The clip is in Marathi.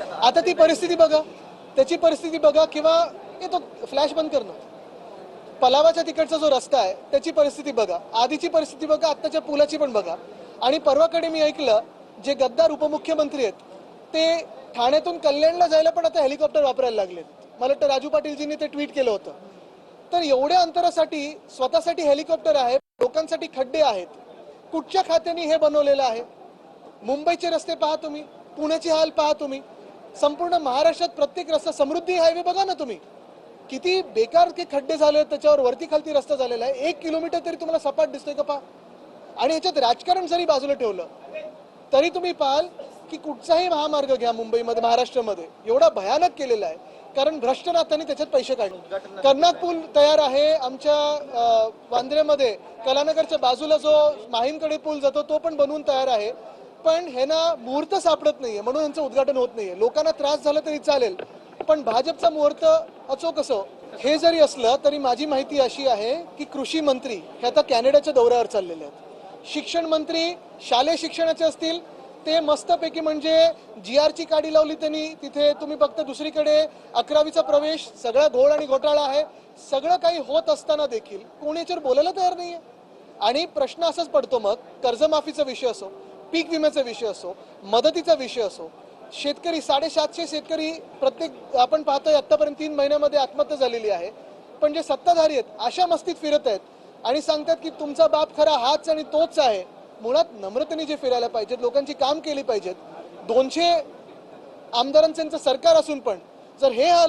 आता ती परिस्थिती बघा. त्याची परिस्थिती बघा किंवा तो फ्लॅश बंद करणं. पलावाच्या तिकडचा जो रस्ता आहे त्याची परिस्थिती बघा. आधीची परिस्थिती बघा आत्ताच्या पुलाची पण बघा. आणि परवाकडे मी ऐकलं जे गद्दार उपमुख्यमंत्री आहेत ते ठाण्यातून कल्याणला जायला पण आता हेलिकॉप्टर वापरायला लागलेत. मला वाटतं राजू पाटीलजींनी ते ट्विट केलं होतं. तर एवढ्या अंतरासाठी स्वतःसाठी हेलिकॉप्टर आहे लोकांसाठी खड्डे आहेत. कुठच्या खात्याने हे बनवलेलं आहे? मुंबईचे रस्ते पहा तुम्ही पुण्याची हाल पहा तुम्ही. संपूर्ण महाराष्ट्रात प्रत्येक रस्ता समृद्धी हायवे बघा ना तुम्ही. किती बेकार के खड्डे झाले आहेत, त्याच्यावर वरती खालती रस्ता झालेला आहे. एक किलोमीटर तरी तुम्हाला सपाट दिसतोय का पहा आणि याच्यात राजकारण जरी बाजूला ठेवलं तरी तुम्ही पाहाल की कुठचाही महामार्ग घ्या मुंबईमध्ये महाराष्ट्रामध्ये. एवढा भयानक केलेला आहे. कारण भ्रष्टनाथांनी त्याच्यात पैसे काढले. कर्नाक पूल तयार आहे आमच्या वांद्रेमध्ये. कलानगरच्या बाजूला जो माहीमकडे पूल जातो तो पण बनवून तयार आहे. पण ह्यांना मुहूर्त सापडत नाहीये म्हणून यांचं उद्घाटन होत नाहीये. लोकांना त्रास झाला तरी चालेल पण भाजपचा मुहूर्त अचोक असो हे जरी असलं तरी माझी माहिती अशी आहे की कृषी मंत्री हे आता कॅनडाच्या दौऱ्यावर चाललेले आहेत. शिक्षण मंत्री शालेय शिक्षणाचे असतील ते मस्तपैकी म्हणजे जी आरची काडी लावली त्यांनी तिथे तुम्ही बघता दुसरीकडे अकरावीचा प्रवेश सगळा घोळ आणि घोटाळा आहे सगळं काही होत असताना देखील कोणी याच्यावर बोलायला तयार नाहीये. आणि प्रश्न असाच पडतो मग कर्जमाफीचा विषय असो पीक विम्याचा विषय असो मदतीचा विषय असो शेतकरी साडेसातशे शेतकरी प्रत्येक आपण पाहतोय आत्तापर्यंत तीन महिन्यामध्ये आत्महत्या झालेली आहे. पण जे सत्ताधारी आहेत अशा मस्तीत फिरत आहेत आणि सांगतात की तुमचा बाप खरा हाच आणि तोच आहे. मुळात नम्रतेने जे फिरायला पाहिजेत लोकांची काम केली पाहिजेत. दोनशे आमदारांचं सरकार असून पण जर हे हाल